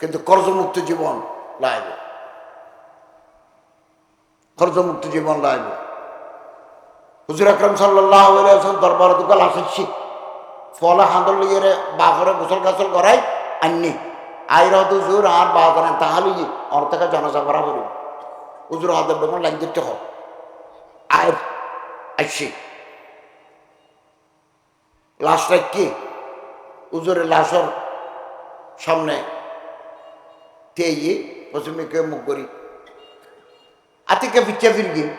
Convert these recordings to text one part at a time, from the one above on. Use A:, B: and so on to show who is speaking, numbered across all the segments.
A: কিন্তু কর্জমুক্ত জীবন লাইব। কর্জমুক্ত জীবন লাইব। হুজুর আকরম সাল্লাহ দরবার দোকান আসছি ফলে হাঁদর লিয়ে বাঘরে গোসল গাছল করাই আননি। আইর হুজুর আর বা করেন তাহলে ওর থেকে জনজা করা করি হুজুর হাতের বেমন লাইন দিতে হোক আয় আসছি লাশটা কি? উজুরের লাশর সামনে পশ্চিমকে মুখ করি আতিকে পিছিয়ে ফির গিয়ে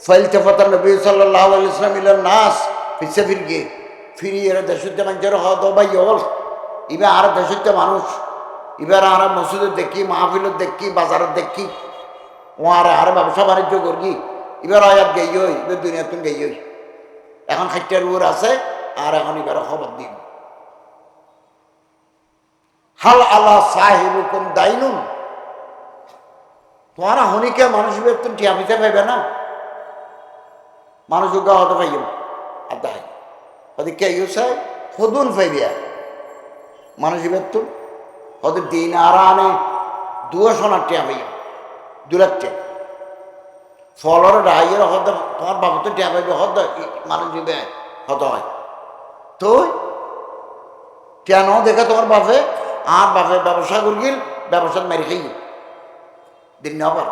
A: ফাইলতে ফতা নবী সাল্লাহ ইসলাম ইলার নাস পিছিয়ে ফির গিয়ে ফিরিয়ে দেশুতে মানুষের হদ বা ইয়ল ইবে আর দেশুতে মানুষ এবার আর মসজিদে দেখি মাহফিলত দেখি বাজারত দেখি ও আর আর ব্যবসা বাণিজ্য করি এবার আয়াত গেই এবার দুনিয়াতুন গেই হই এখন খাইটার উর আছে আর এখন এবার খবর দিন হাল আল্লাহ সাহেবুকুম দাইনুন। তোমারা হনিকে মানুষ বেতন টিয়া পিতে পাইবে না। মানুষ হতে পাইব আর দাই ওদের কে ইউসাই হদুন পাইবিয়া মানুষ বেতন ওদের দিন আর আনে দুয়ো সোনার টিয়া পাইব। দুলাচ্ছে ফলর ডাইয়ের হদ, তোমার বাবু তো টিয়া পাইবে হদ মানুষ দিবে হত হয়। তো কেন দেখে তোমার বাপে আর বাপে ব্যবসা করিল ব্যবসা মেরে খাই দিন আবার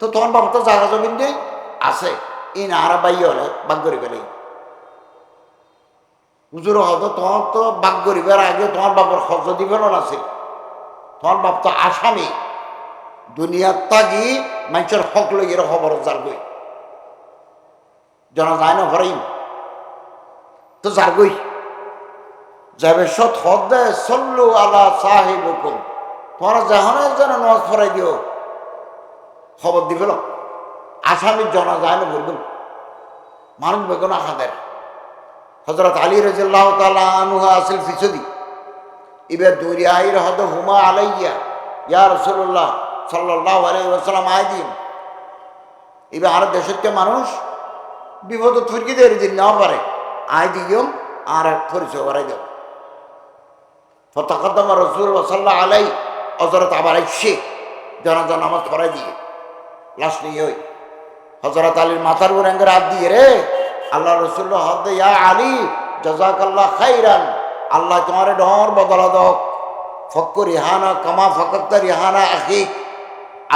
A: তো তোমার বাবা তো জায়গা জমিন নেই, আছে। ই না আর বাই হলে বাগ করি ফেলে হুজুর হয়তো তোমার তো বাগ করিবার আগে তোমার বাবার খরচ দিবেন আছে তোমার বাপ তো আসামি। দুনিয়ার তাগি মানুষের হক লইয়ের খবর যার গই। জানা যায় না ভরাইম তো যার গই। যাবে সৎ হদে সল্লু আলা সাহেব তোমরা জাহানের যেন নামাজ পড়াই দিও। খবর দিবে আসামি জনা যায় না বলবেন মানুষ বেগুন আহাদের হজরত আলী রাজিল্লাহ তালা আনুহা আসিল ফিসদি ইবে দুরিয়াহির হদ হুমা আলাইয়া, ইয়া রসুল্লাহ সাল্লাহ আলাইসালাম আয় দিন ইবে আর দেশের মানুষ বিপদ থুরকি দিয়ে দিন নেওয়া পারে। আয় দিও আর পরিচয় করাই দেব ফতকদ্দম রসুল সাল্লাহ আলাই হজরত আবার এসে জনাজা নামাজ পড়াই দিয়ে, লাশ নিয়ে ওই হজরত আলীর মাথার উপর এঙ্গের হাত দিয়ে, রে, আল্লাহ রসুল্লাহ হদ ইয়া আলী জজাক আল্লাহ খাইরান, আল্লাহ তোমার ডর বদলা দক ফক্কর রিহানা কামা ফকত্তা রিহানা আখিক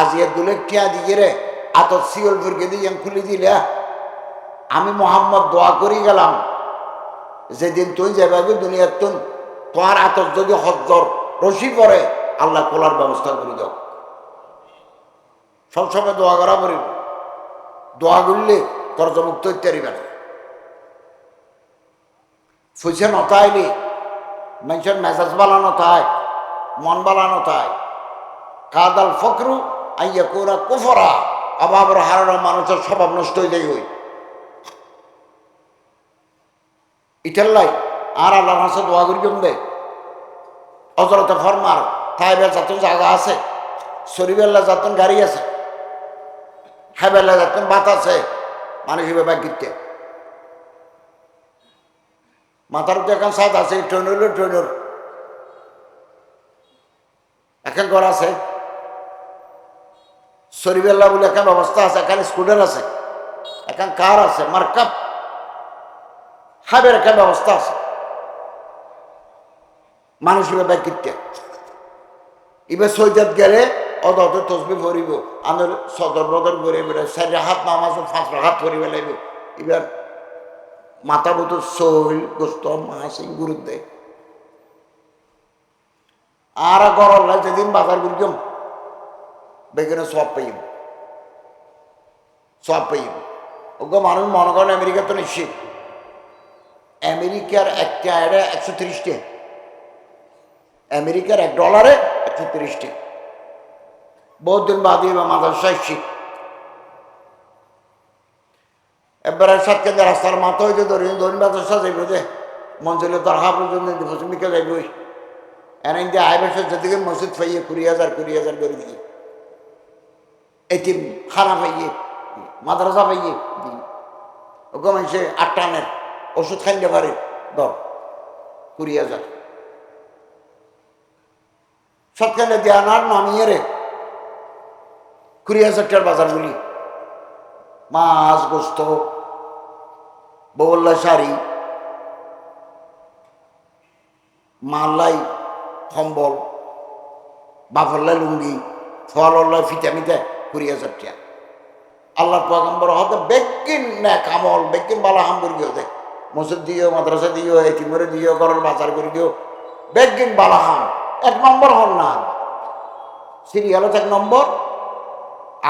A: আজিয়ে দুলেক টিয়া দিয়ে রে আত সিওল ফুরকে দিয়ে খুলে দিলে, আমি মোহাম্মদ দোয়া করি গেলাম। যেদিন তুই যাবে দুনিয়ার তুন তোমার আতর যদি হজ্জর রশি পরে, আল্লাহ কোলার ব্যবস্থা করে দাও। সবসময় দোয়া করা করিব। দোয়া করলে কর্জমুক্ত ইত্যাদি বেড়ে ফুসে নতাইলি মানুষের মেজাজ বালানো তাই মন বালানো তাই কাদাল ফকরু আইয়া কোরা কুফরা, অভাবের হারানো মানুষের স্বভাব নষ্ট হয়ে যায় ওই। ইটাল্লাই আর আল্লাহর হাসে দোয়া করি দে? অজরতে ফরমার থাইবেল যাতন জায়গা আছে শরীবেল্লা যাতন গাড়ি আছে, হাইবেল্লা যাতন বাত আছে, মানুষ ব্যাপার গিতে মাথার তো এখন সাত আছে ট্রেনের ট্রেনের এখন ঘর আছে। শরীবেল্লা বলে এখন ব্যবস্থা আছে, এখানে স্কুটার আছে, এখন কার আছে, মার্কাপ। হাবের একটা ব্যবস্থা আছে। মানুষ ব্যাপার কিনতে। এবার সৈজাত গেলে অত তসবি ভরিব। আমার সদর বদর করে বেড়ে চারি হাত নামাজ পাঁচ হাত ভরি বেলাইব এবার মাথা বুতো শৈল গোস্ত মাছ গুরুত দেয়। আর গরল যেদিন বাজার করিম, বেগুনে সব পাইম। সব পাইম। ওগো মানুষ মনে করেন আমেরিকা তো নিশ্চিত। আমেরিকার একটা এটা একশো তিরিশটি। আমেরিকার এক ডলারে একশো তিরিশটি। বহুত দিন বাদে বা মাদ্রাসায় শিখ এবারে সাতকেন্দ্র রাস্তার মাথা হইতে ধরি ধরি মাদ্রাসা যাইব যে মঞ্জিলে তার হা পর্যন্ত পশ্চিমিকে যাইব। এনে যে বছর যেদিকে মসজিদ পাইয়ে কুড়ি হাজার কুড়ি হাজার করে দিয়ে এটিম খানা পাইয়ে মাদ্রাসা পাইয়ে ওকে মানুষে আটটানের ওষুধ খাইতে পারে দর কুড়ি হাজার। সৎকালে দেয়ানার নামিয়ে রে। কুড়ি হাজার টাকার বাজারগুলি মাছ, গোস্ত বগল্লা শাড়ি, মাল্লাই, কম্বল বাফল্লা লুঙ্গি ফলল্লা ফিতা মিতা কুড়ি হাজার টাকা। আল্লাহ পয়গম্বর হতে বেগিন না কামল বেগিন বালা হামবুর্গি হতে মসজিদ দিও, মাদ্রাসা দিও এটিমরে দিও, ঘরের বাজার করে দিও। বেগিন বালা হাম এক নম্বর হল না। সিরিয়াল এক নম্বর।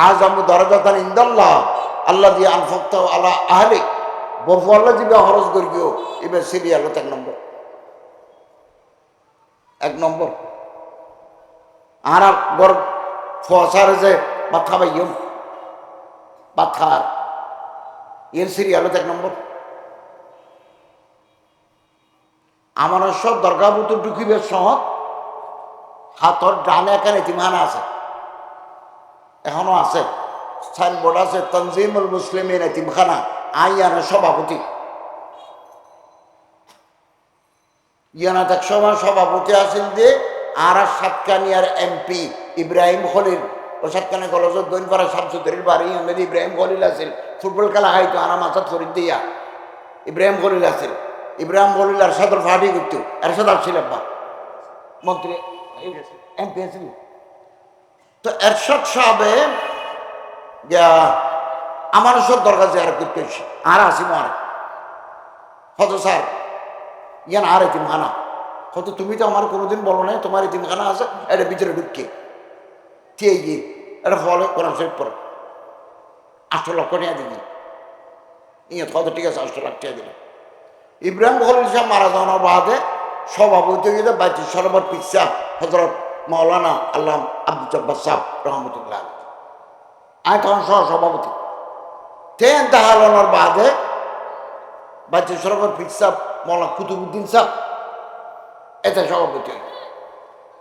A: আজ আমি দরজাতান ইন্দাল্লাহ আল্লাহ দিয়ে আনফক্ত আল্লাহ আহলে বফু আল্লাহ দিবে হরজ করি গিয়েও এবার সিরিয়াল এক নম্বর। এক নম্বর। আর গর ফসার যে মাথা বাইম পাথার এর সিরিয়াল এক নম্বর। আমার সব দরকার মতো ঢুকিবে সহজ হাতর ডানে এখানে এতিমখানা আছে। এখনও আছে। সাইনবোর্ড আছে, তনজিমুল মুসলিমের এতিমখানা আইয়ানের সভাপতি। ইয়ানাত এক সময় সভাপতি আছেন যে আর আর সাতকানিয়ার এমপি ইব্রাহিম খলিল। ও সাতকানি কলেজের দৈনপাড়া শামসুদ্দির বাড়ি আহমেদ ইব্রাহিম খলিল আছিল। ফুটবল খেলা খাইতো আনা মাথাত ফরিদ দিয়া। ইব্রাহিম খলিল আছিল। ইব্রাহিম খলিল আর সাদর ফাটি করতো এর সাদার ছিল বা মন্ত্রী এমপি আছিল তো এরশাদ সাহেবে আমার সব দরকার যে আর করতে আর আসি মার হত স্যার ইয়ান আর এতিমখানা হয়তো তুমি তো আমার কোনোদিন বলো নাই, তোমার এতিমখানা আছে, এটা ভিতরে ঢুকে কে গিয়ে এটা ফলে, কোরআন শরীফ পড়ে। আটশো লক্ষ টাকা দিবি ইয়ে কত ঠিক আছে? আটশো লাখ টাকা দিল ইব্রাহিম খলিল সাহেব মারা যাওয়ার বাদে সভাপতি হয়ে সরবত পিসা হজরত মৌলানা আল্লাহ আব্দুল জব্বার সাহ রহমতুল্লাহ আমি তখন সহ সভাপতি তেন তাহালানোর বাদে বাইতু সরবত পিসা মৌলানা কুতুবুদ্দিন সাহ এতে সভাপতি হইল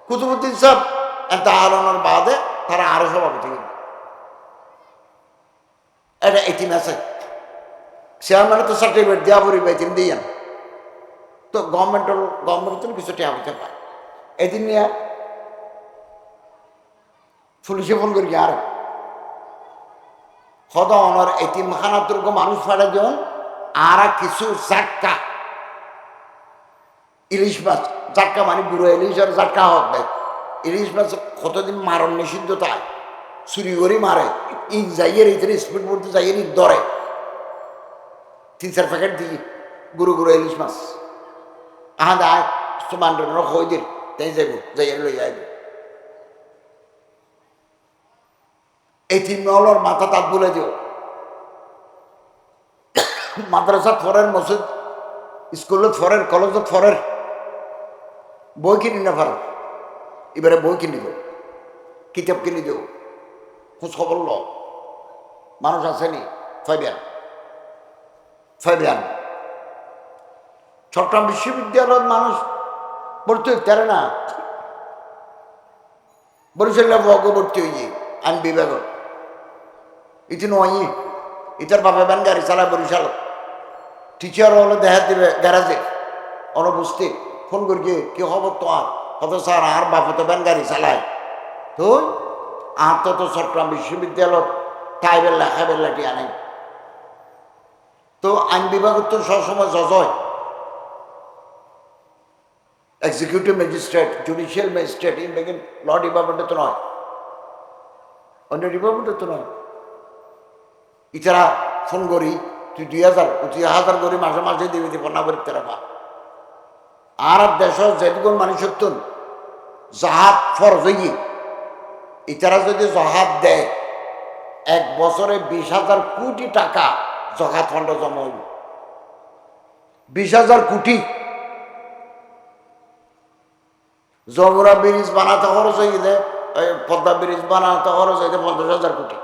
A: কুতুবুদ্দিন সাহ এটা হারানোর বাদে তারা আরও সভাপতি হইল এটা এটিম আছে চেয়ারম্যানে তো সার্টিফিকেট দেওয়া পড়িবে এটিম দিয়েন। তো গভর্নমেন্টের গভর্নমেন্ট কিছু টাকা পয়সা পায়। এদিন নিয়ে পুলিশে ফোন করি আর সদা অনর এটিম খানাতুর্গ মানুষ ফাড়ে দিন আর কিছু জাটকা। ইলিশ মাছ, জাটকা মানে বুড়ো ইলিশ আর জাটকা হক দেয় ইলিশ মাছ কতদিন মারণ নিষিদ্ধ তাই। চুরি করে মারে ই যাইয়ের ইতির স্পিড বোর্ড যাইয়ের ই দরে তিন চার প্যাকেট দিই গুরু গুরু ইলিশ মাছ। আহা দায় সমান হই দিল তাই যাইব যাইয়ের লই যাইব এই তিন মহলর মাথা তাত বলে দিও। মাদ্রাসা ফরের মসজিদ স্কুলত ফরের কলেজত ফরের। বই কিনি না পারো এবারে বই কিনি দেব কিতাব কিনি দেব খোঁজ খবর ল মানুষ আসেনি ফাইবিয়ান ফাইবিয়ান চট্টগ্রাম বিশ্ববিদ্যালয়ের মানুষ ভর্তি হইতে না। বরিশাল্লা বগ ভর্তি হইয়ে আইন বিভাগত ইতি নয় ইতার বাপে ব্যান গাড়ি চালায় বরিশাল। টিচার হলে দেখা দিবে গ্যারাজে অনুপস্থিত ফোন করি কি খবর তোমার কত স্যার, আর বাপে তো ব্যান গাড়ি চালায়। তো, আর তো তো চট্টগ্রাম বিশ্ববিদ্যালয় টাইবেল লেখা বেল্লাটি আনে। তো আইন বিভাগের তো সবসময় জজ হয়। Executive magistrate judicial magistrate in begin law ডিপার্টমেন্টে তো নয় অন্য ডিপার্টমেন্টে তো নয় ইতারা ফোন করি তুই দুই হাজার দুই হাজার করে মাসে মাসে দিবি দিব না বলি তেরা বা আর দেশ যেটুকুন মানুষ সত্যন জাহাজ ফরজ হইয়ে ইতারা যদি জহাত দেয় এক বছরে বিশ হাজার কোটি টাকা জহাত ফন্ড জমা হইব বিশ হাজার কোটি যমুনা ব্রিজ বানাতে খরচ হয়ে গেছে পদ্মা ব্রিজ বানাতে খরচ হয়েছে পঞ্চাশ হাজার কোটি।